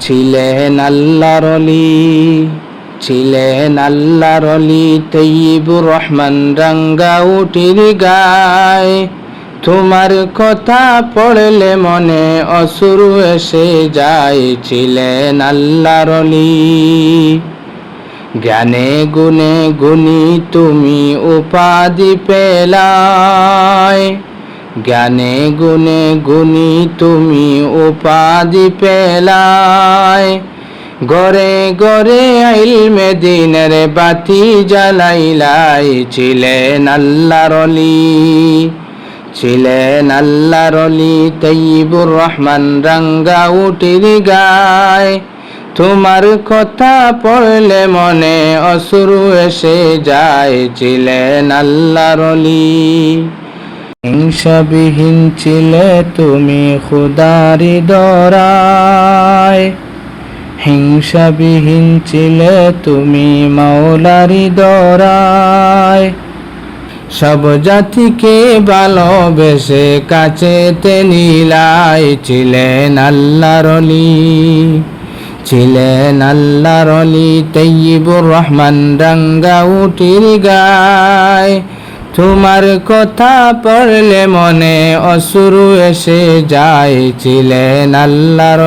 ছিলেন আল্লাহর অলি ছিলেন আল্লাহর অলি তৈবুর রহমান রাঙ্গা উটির গায়। তোমার কথা পড়লে মনে অসুরু এসে যায়, ছিলেন আল্লাহর অলি জ্ঞানে গুণে গুণী তুমি উপাধি পেলায়। জ্ঞানে গুণে গুণী তুমি উপাধি পেলায়। গরে গরে ইলমে দিনের বাতি জ্বালাইলাই। ছিলেন আল্লাহর অলি, ছিলেন আল্লাহর অলি তৈবুর রহমান রাঙ্গা উটির গায়। তোমার কথা পড়লে মনে অসুরু এসে যায়। ছিলেন আল্লাহর অলি। হিংসাবিহীন ছিলে তুমি খুদারি দরায়। হিংসাবিহীন ছিলে তুমি মাওলারি দরায়। সব জাতিকে ভালোবেসে কাছেতে নীলাই ছিলেন আল্লাহর ছিলেন আল্লাহর তৈবুর রহমান, রাঙ্গা উটির গায়। তোমার কথা পড়লে মনে অসুরু এসে যায় ছিলেন আল্লাহর